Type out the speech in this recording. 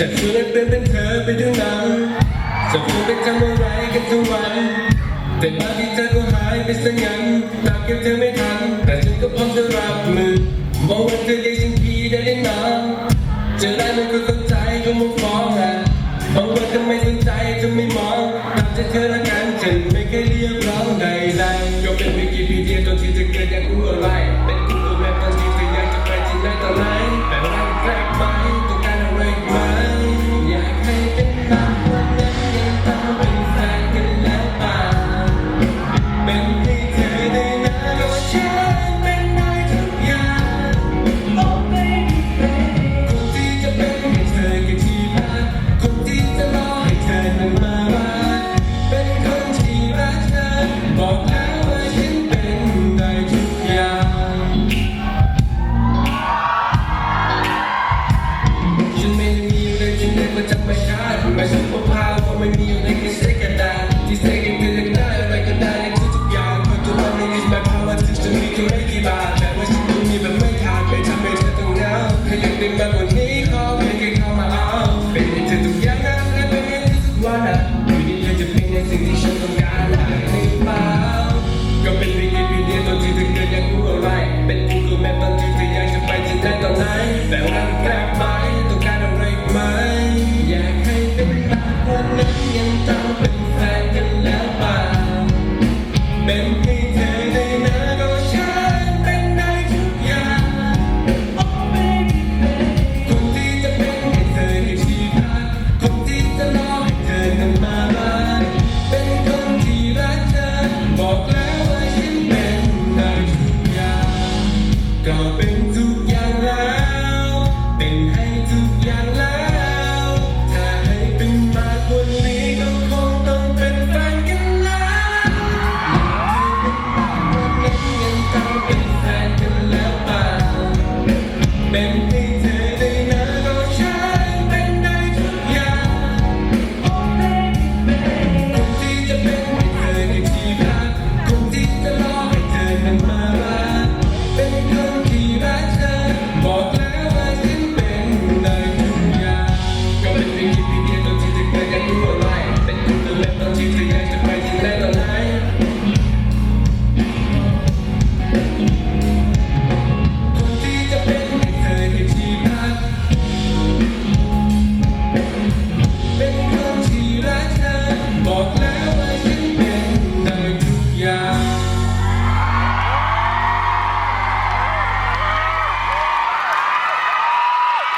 จะคืนเป็นเป็นเธอไปด้วยหนังจะพูดเป็นคำว่าไรกันทุกวันแต่บางทีเธอก็หายไปซะงั้นตามเก็บเธอไม่ทัน แต่ฉันก็พร้อมจะรับมือมองว่าเธอเรียกฉันพี่ได้หรือเจะได้ไม่ก็สนใจก็มองฟ้องแหละบางวันทำไมสนใจจะไม่มองตามใจเธอละกันฉันไม่เคยเรียกร้องใดๆยกเป็นไม่กี่ปีเดียวตนที่จะเกิดอย่างรู้อะไร Thank you.